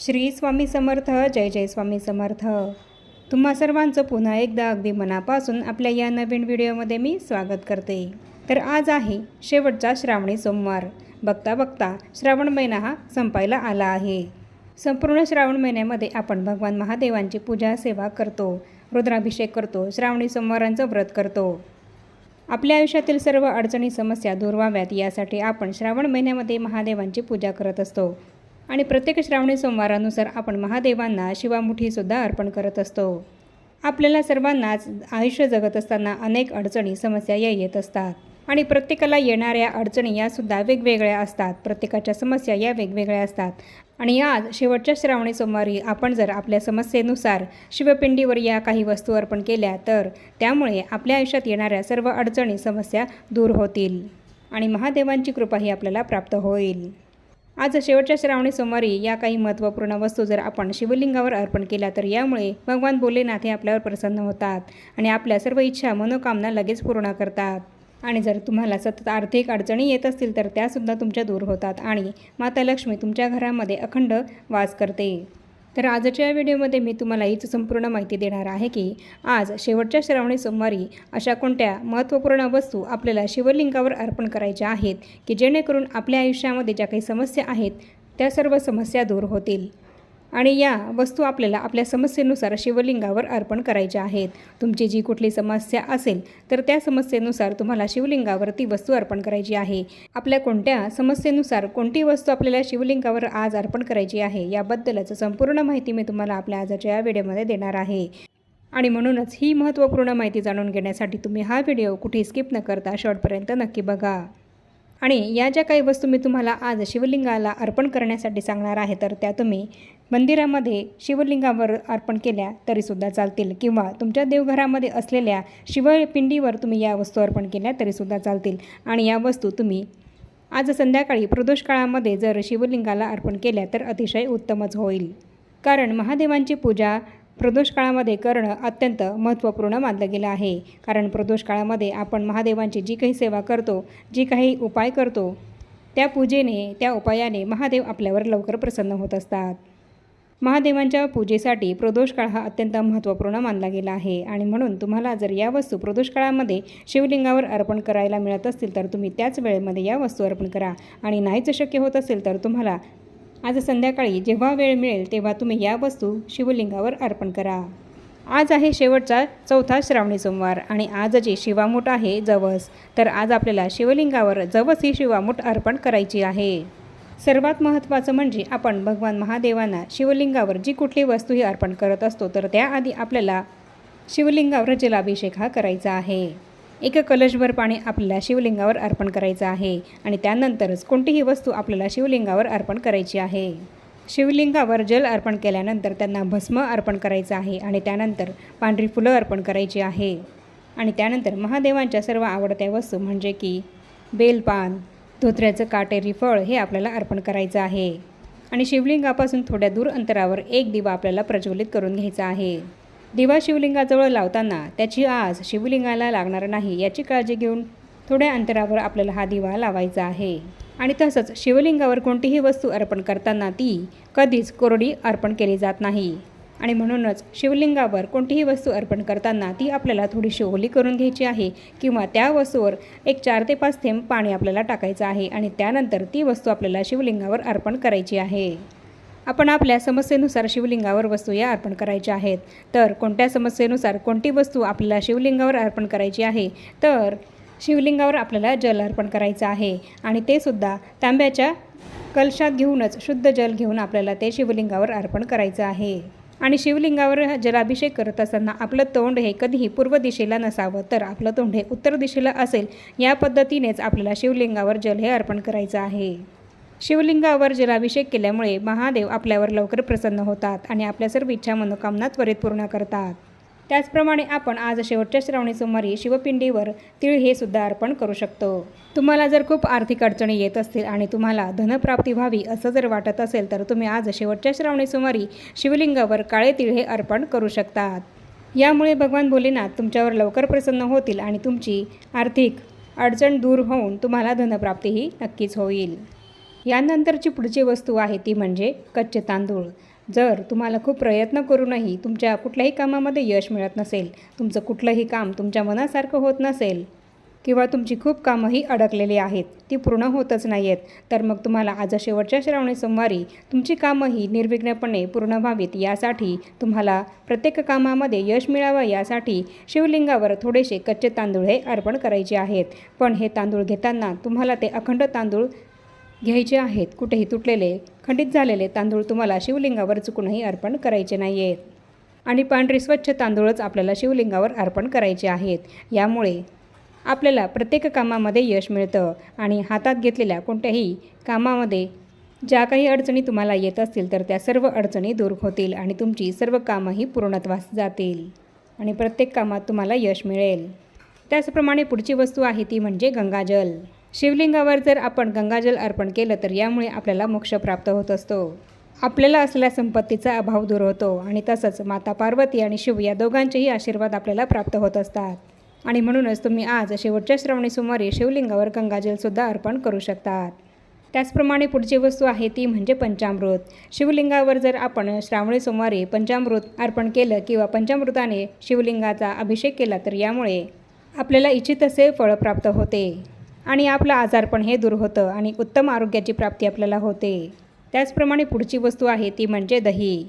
श्री स्वामी समर्थ जय जय स्वामी समर्थ. तुम्हा सर्वांचं पुन्हा एकदा अगदी मनापासून आपल्या या नवीन व्हिडिओमध्ये मी स्वागत करते. तर आज आहे शेवटचा श्रावणी सोमवार. बघता बघता श्रावण महिना हा संपायला आला आहे. संपूर्ण श्रावण महिन्यामध्ये आपण भगवान महादेवांची पूजा सेवा करतो रुद्राभिषेक करतो श्रावणी सोमवारांचं व्रत करतो. आपल्या आयुष्यातील सर्व अडचणी समस्या दूर व्हाव्यात यासाठी आपण श्रावण महिन्यामध्ये महादेवांची पूजा करत असतो. आणि प्रत्येक श्रावणी सोमवारानुसार आपण महादेवांना शिवामुठीसुद्धा अर्पण करत असतो. आपल्याला सर्वांनाच आयुष्य जगत असताना अनेक अडचणी समस्या या येत असतात. आणि प्रत्येकाला येणाऱ्या अडचणी यासुद्धा वेगवेगळ्या असतात. प्रत्येकाच्या समस्या या वेगवेगळ्या असतात. आणि आज शेवटच्या श्रावणी सोमवारी आपण जर आपल्या समस्येनुसार शिवपिंडीवर या काही वस्तू अर्पण केल्या तर त्यामुळे आपल्या आयुष्यात येणाऱ्या सर्व अडचणी समस्या दूर होतील. आणि महादेवांची कृपाही आपल्याला प्राप्त होईल. आज शेवटच्या श्रावणी सोमवारी या काही महत्त्वपूर्ण वस्तू जर आपण शिवलिंगावर अर्पण केल्या तर यामुळे भगवान भोलेनाथ हे आपल्यावर प्रसन्न होतात आणि आपल्या सर्व इच्छा मनोकामना लगेच पूर्ण करतात. आणि जर तुम्हाला सतत आर्थिक अडचणी येत असतील तर त्यासुद्धा तुमच्या दूर होतात आणि माता लक्ष्मी तुमच्या घरामध्ये अखंड वास करते. तर आजच्या व्हिडिओमध्ये मी तुम्हाला हीच संपूर्ण माहिती देणार आहे की आज शेवटच्या श्रावणी सोमवारी अशा कोणत्या महत्त्वपूर्ण वस्तू आपल्याला शिवलिंगावर अर्पण करायच्या आहेत की जेणेकरून आपल्या आयुष्यामध्ये ज्या काही समस्या आहेत त्या सर्व समस्या दूर होतील. आणि या वस्तू आपल्याला आपल्या समस्येनुसार शिवलिंगावर अर्पण करायच्या आहेत. तुमची जी कुठली समस्या असेल तर त्या समस्येनुसार तुम्हाला शिवलिंगावर ती वस्तू अर्पण करायची आहे. आपल्या कोणत्या समस्येनुसार कोणती वस्तू आपल्याला शिवलिंगावर आज अर्पण करायची आहे याबद्दलच संपूर्ण माहिती मी तुम्हाला आपल्या आजच्या या व्हिडिओमध्ये देणार आहे. आणि म्हणूनच ही महत्त्वपूर्ण माहिती जाणून घेण्यासाठी तुम्ही हा व्हिडिओ कुठे स्किप न करता शेवटपर्यंत नक्की बघा. आणि या ज्या काही वस्तू मी तुम्हाला आज शिवलिंगाला अर्पण करण्यासाठी सांगणार आहे तर त्या तुम्ही मंदिरामध्ये शिवलिंगावर अर्पण केल्या तरीसुद्धा चालतील. किंवा तुमच्या देवघरामध्ये असलेल्या शिवपिंडीवर तुम्ही या वस्तू अर्पण केल्या तरीसुद्धा चालतील. आणि या वस्तू तुम्ही आज संध्याकाळी प्रदोष काळामध्ये जर शिवलिंगाला अर्पण केल्या तर अतिशय उत्तमच होईल. कारण महादेवांची पूजा प्रदोष काळामध्ये करणं अत्यंत महत्त्वपूर्ण मानलं गेलं आहे. कारण प्रदोष काळामध्ये आपण महादेवांची जी काही सेवा करतो जी काही उपाय करतो त्या पूजेने त्या उपायाने महादेव आपल्यावर लवकर प्रसन्न होत असतात. महादेवांच्या पूजेसाठी प्रदोष काळ हा अत्यंत महत्त्वपूर्ण मानला गेला आहे. आणि म्हणून तुम्हाला जर या वस्तू प्रदोष काळामध्ये शिवलिंगावर अर्पण करायला मिळत असतील तर तुम्ही त्याच वेळेमध्ये या वस्तू अर्पण करा. आणि नाहीच शक्य होत असेल तर तुम्हाला आज संध्याकाळी जेव्हा वेळ मिळेल तेव्हा तुम्ही या वस्तू शिवलिंगावर अर्पण करा. आज आहे शेवटचा चौथा श्रावणी सोमवार आणि आज जे शिवामूठ आहे जवस तर आज आपल्याला शिवलिंगावर जवस ही शिवामूठ अर्पण करायची आहे. सर्वात महत्त्वाचं म्हणजे आपण भगवान महादेवांना शिवलिंगावर जी कुठली वस्तू ही अर्पण करत असतो तर त्याआधी आपल्याला शिवलिंगावर जलाभिषेक हा करायचा आहे. एक कलशभर पाणी आपल्याला शिवलिंगावर अर्पण करायचं आहे आणि त्यानंतरच कोणतीही वस्तू आपल्याला शिवलिंगावर अर्पण करायची आहे. शिवलिंगावर जल अर्पण केल्यानंतर त्यांना भस्म अर्पण करायचं आहे आणि त्यानंतर पांढरी फुलं अर्पण करायची आहे. आणि त्यानंतर महादेवांच्या सर्व आवडत्या वस्तू म्हणजे की बेलपान धोत्र्याचं काटेरी फळ हे आपल्याला अर्पण करायचं आहे. आणि शिवलिंगापासून थोड्या दूर अंतरावर एक दिवा आपल्याला प्रज्वलित करून घ्यायचा आहे. दिवा शिवलिंगाजवळ लावताना त्याची आज शिवलिंगाला लागणार नाही याची काळजी घेऊन थोड्या अंतरावर आपल्याला हा दिवा लावायचा आहे. आणि तसंच शिवलिंगावर कोणतीही वस्तू अर्पण करताना ती कधीच कोरडी अर्पण केली जात नाही. आणि म्हणूनच शिवलिंगावर कोणतीही वस्तू अर्पण करताना ती आपल्याला थोडीशी ओली करून घ्यायची आहे किंवा त्या वस्तूवर एक चार ते पाच थेंब पाणी आपल्याला टाकायचं आहे आणि त्यानंतर ती वस्तू आपल्याला शिवलिंगावर अर्पण करायची आहे. आपण आपल्या समस्येनुसार शिवलिंगावर वस्तू या अर्पण करायच्या आहेत. तर कोणत्या समस्येनुसार कोणती वस्तू आपल्याला शिवलिंगावर अर्पण करायची आहे? तर शिवलिंगावर आपल्याला जल अर्पण करायचं आहे आणि ते सुद्धा तांब्याच्या कलशात घेऊनच शुद्ध जल घेऊन आपल्याला ते शिवलिंगावर अर्पण करायचं आहे. आणि शिवलिंगावर जलाभिषेक करत असताना आपलं तोंड हे कधीही पूर्व दिशेला नसावं तर आपलं तोंड हे उत्तर दिशेला असेल या पद्धतीनेच आपल्याला शिवलिंगावर जल हे अर्पण करायचं आहे. शिवलिंगावर जलाभिषेक केल्यामुळे महादेव आपल्यावर लवकर प्रसन्न होतात आणि आपल्या सर्व इच्छा मनोकामना त्वरित पूर्ण करतात. त्याचप्रमाणे आपण आज शेवटच्या श्रावणी सोमवारी शिवपिंडीवर तिळ हे सुद्धा अर्पण करू शकतो. तुम्हाला जर खूप आर्थिक अडचणी येत असतील आणि तुम्हाला धनप्राप्ती व्हावी असं जर वाटत असेल तर तुम्ही आज शेवटच्या श्रावणी सोमवारी शिवलिंगावर काळे तिळ हे अर्पण करू शकतात. यामुळे भगवान भोलेनाथ तुमच्यावर लवकर प्रसन्न होतील आणि तुमची आर्थिक अडचण दूर होऊन तुम्हाला धनप्राप्तीही नक्कीच होईल. यानंतरची पुढची वस्तू आहे ती म्हणजे कच्चे तांदूळ. जर तुम्हाला खूप प्रयत्न करूनही तुमच्या कुठल्याही कामामध्ये यश मिळत नसेल तुमचं कुठलंही काम तुमच्या मनासारखं होत नसेल किंवा तुमची खूप कामंही अडकलेली आहेत ती पूर्ण होतच नाही आहेत तर मग तुम्हाला आज शेवटच्या श्रावणी सोमवारी तुमची कामंही निर्विघ्नपणे पूर्ण व्हावीत यासाठी तुम्हाला प्रत्येक कामामध्ये यश मिळावं यासाठी शिवलिंगावर थोडेसे कच्चे तांदूळ हे अर्पण करायचे आहेत. पण हे तांदूळ घेताना तुम्हाला ते अखंड तांदूळ घ्यायचे आहेत कुठेही तुटलेले खंडित झालेले तांदूळ तुम्हाला शिवलिंगावर चुकूनही अर्पण करायचे नाही आहेत आणि पांढरे स्वच्छ तांदूळच आपल्याला शिवलिंगावर अर्पण करायचे आहेत. यामुळे आपल्याला प्रत्येक कामामध्ये यश मिळतं आणि हातात घेतलेल्या कोणत्याही कामामध्ये ज्या काही अडचणी तुम्हाला येत असतील तर त्या सर्व अडचणी दूर होतील आणि तुमची सर्व कामंही पूर्णत्वास जातील आणि प्रत्येक कामात तुम्हाला यश मिळेल. त्याचप्रमाणे पुढची वस्तू आहे ती म्हणजे गंगाजल. शिवलिंगावर जर आपण गंगाजल अर्पण केलं तर यामुळे आपल्याला मोक्ष प्राप्त होत असतो. आपल्याला असलेल्या संपत्तीचा अभाव दूर होतो आणि तसंच माता पार्वती आणि शिव या दोघांचेही आशीर्वाद आपल्याला प्राप्त होत असतात. आणि म्हणूनच तुम्ही आज शेवटच्या श्रावणी सुमारे शिवलिंगावर गंगाजलसुद्धा अर्पण करू शकतात. त्याचप्रमाणे पुढची वस्तू आहे ती म्हणजे पंचामृत. शिवलिंगावर जर आपण श्रावणी सोमवारी पंचामृत अर्पण केलं किंवा पंचामृताने शिवलिंगाचा अभिषेक केला तर यामुळे आपल्याला इच्छित असे फळ प्राप्त होते. आणि आपलं आजारपण हे दूर होतं आणि उत्तम आरोग्याची प्राप्ती आपल्याला होते. त्याचप्रमाणे पुढची वस्तू आहे ती म्हणजे दही.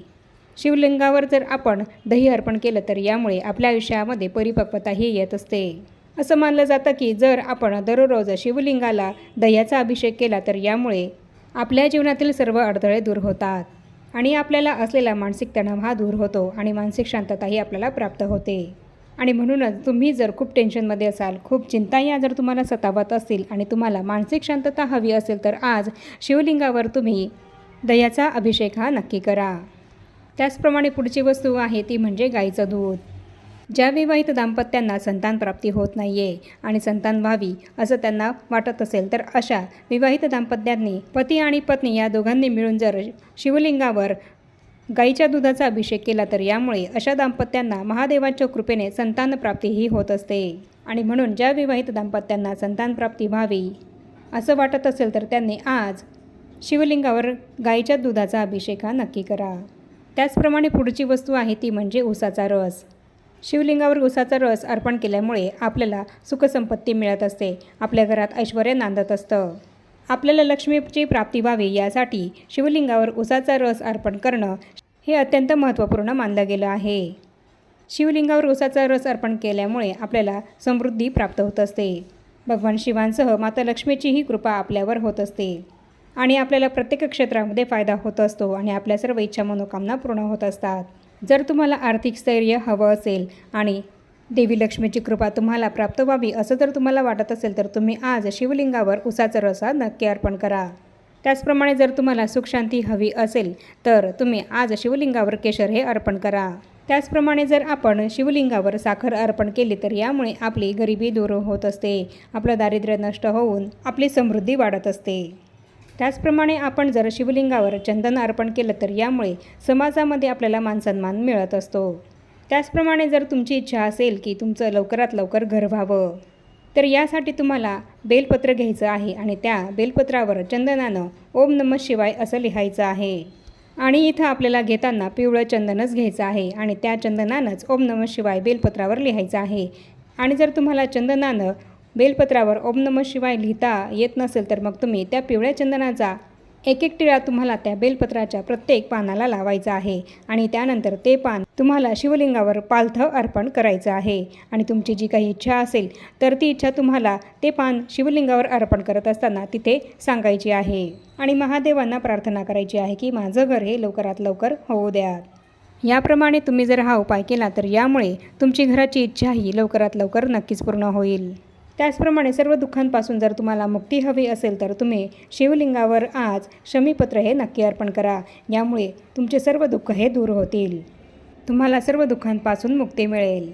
शिवलिंगावर जर आपण दही अर्पण केलं तर यामुळे आपल्या आयुष्यामध्ये परिपक्वताही येत असते. असं मानलं जातं की जर आपण दररोज शिवलिंगाला दह्याचा अभिषेक केला तर यामुळे आपल्या जीवनातील सर्व अडथळे दूर होतात आणि आपल्याला असलेला मानसिक तणाव हा दूर होतो आणि मानसिक शांतताही आपल्याला प्राप्त होते. आणि म्हणूनच तुम्ही जर खूप टेन्शनमध्ये असाल खूप चिंता या जर तुम्हाला सतावत असतील आणि तुम्हाला मानसिक शांतता हवी असेल तर आज शिवलिंगावर तुम्ही दह्याचा अभिषेक हा नक्की करा. त्याचप्रमाणे पुढची वस्तू आहे ती म्हणजे गाईचं दूध. ज्या विवाहित दाम्पत्यांना संतान प्राप्ती होत नाही आहे आणि संतान व्हावी असं त्यांना वाटत असेल तर अशा विवाहित दाम्पत्यांनी पती आणि पत्नी या दोघांनी मिळून जर शिवलिंगावर गाईच्या दुधाचा अभिषेक केला तर यामुळे अशा दाम्पत्यांना महादेवाच्या कृपेने संतान प्राप्तीही होत असते. आणि म्हणून ज्या विवाहित दाम्पत्यांना संतान प्राप्ती व्हावी असं वाटत असेल तर त्यांनी आज शिवलिंगावर गाईच्या दुधाचा अभिषेक हा नक्की करा. त्याचप्रमाणे पुढची वस्तू आहे ती म्हणजे ऊसाचा रस. शिवलिंगावर ऊसाचा रस अर्पण केल्यामुळे आपल्याला सुखसंपत्ती मिळत असते. आपल्या घरात ऐश्वर नांदत असतं. आपल्याला लक्ष्मीची प्राप्ती व्हावी यासाठी शिवलिंगावर ऊसाचा रस अर्पण करणं हे अत्यंत महत्त्वपूर्ण मानलं गेलं आहे. शिवलिंगावर उसाचा रस अर्पण केल्यामुळे आपल्याला समृद्धी प्राप्त होत असते. भगवान शिवांसह माता लक्ष्मीचीही कृपा आपल्यावर होत असते. आणि आपल्याला प्रत्येक क्षेत्रामध्ये फायदा होत असतो आणि आपल्या सर्व इच्छा मनोकामना पूर्ण होत असतात. जर तुम्हाला आर्थिक स्थैर्य हवं असेल आणि देवी लक्ष्मीची कृपा तुम्हाला प्राप्त व्हावी असं जर तुम्हाला वाटत असेल तर तुम्ही आज शिवलिंगावर उसाचा रसा नक्की अर्पण करा. त्याचप्रमाणे जर तुम्हाला सुखशांती हवी असेल तर तुम्ही आज शिवलिंगावर केशर हे अर्पण करा. त्याचप्रमाणे जर आपण शिवलिंगावर साखर अर्पण केली तर यामुळे आपली गरिबी दूर होत असते आपलं दारिद्र्य नष्ट होऊन आपली समृद्धी वाढत असते. त्याचप्रमाणे आपण जर शिवलिंगावर चंदन अर्पण केलं तर यामुळे समाजामध्ये आपल्याला मानसन्मान मिळत असतो. त्याचप्रमाणे जर तुमची इच्छा असेल की तुमचं लवकरात लवकर घर व्हावं तर यासाठी तुम्हाला बेलपत्र घ्यायचं आहे आणि त्या बेलपत्रावर चंदनानं ओम नम शिवाय असं लिहायचं आहे. आणि इथं आपल्याला घेताना पिवळं चंदनच घ्यायचं आहे आणि त्या चंदनानंच ओम नम शिवाय बेलपत्रावर लिहायचं आहे. आणि जर तुम्हाला चंदनानं बेलपत्रावर ओम नम शिवाय लिहिता येत नसेल तर मग तुम्ही त्या पिवळ्या चंदनाचा एक एक टिळा तुम्हाला त्या बेलपत्राच्या प्रत्येक पानाला लावायचा आहे आणि त्यानंतर ते पान तुम्हाला शिवलिंगावर पालथं अर्पण करायचं आहे. आणि तुमची जी काही इच्छा असेल तर ती इच्छा तुम्हाला ते पान शिवलिंगावर अर्पण करत असताना तिथे सांगायची आहे. आणि महादेवांना प्रार्थना करायची आहे की माझं घर हे लवकरात लवकर होऊ द्या. याप्रमाणे तुम्ही जर हा उपाय केला तर यामुळे तुमची घराची इच्छाही लवकरात लवकर नक्कीच पूर्ण होईल. त्याचप्रमाणे सर्व दुःखांपासून जर तुम्हाला मुक्ती हवी असेल तर तुम्ही शिवलिंगावर आज शमीपत्र हे नक्की अर्पण करा. यामुळे तुमचे सर्व दुःख हे दूर होतील. तुम्हाला सर्व दुःखांपासून मुक्ती मिळेल.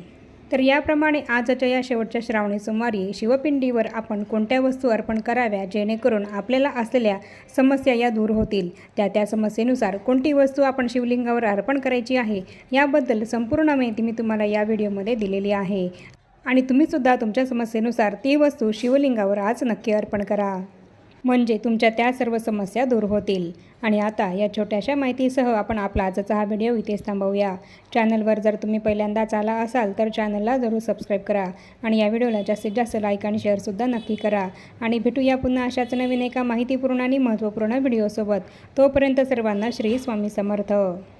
तर याप्रमाणे आजच्या या शेवटच्या श्रावणी सोमवारी शिवपिंडीवर आपण कोणत्या वस्तू अर्पण कराव्या? जेणेकरून आपल्याला असलेल्या समस्या या दूर होतील. त्या त्या समस्येनुसार कोणती वस्तू आपण शिवलिंगावर अर्पण करायची आहे? याबद्दल संपूर्ण माहिती मी तुम्हाला या व्हिडिओमध्ये दिलेली आहे. आणि तुम्हीसुद्धा तुमच्या समस्येनुसार ती वस्तू शिवलिंगावर आज नक्की अर्पण करा. म्हणजे तुमच्या त्या सर्व समस्या दूर होतील. आणि आता या छोट्याशा माहितीसह आपण आपला आजचा हा व्हिडिओ इथेच थांबवूया. चॅनलवर जर तुम्ही पहिल्यांदाच आला असाल तर चॅनलला जरूर सबस्क्राईब करा. आणि या व्हिडिओला जास्तीत जास्त लाईक आणि शेअरसुद्धा नक्की करा. आणि भेटूया पुन्हा अशाच नवीन एका माहितीपूर्ण आणि महत्त्वपूर्ण व्हिडिओसोबत. तोपर्यंत सर्वांना श्री स्वामी समर्थ.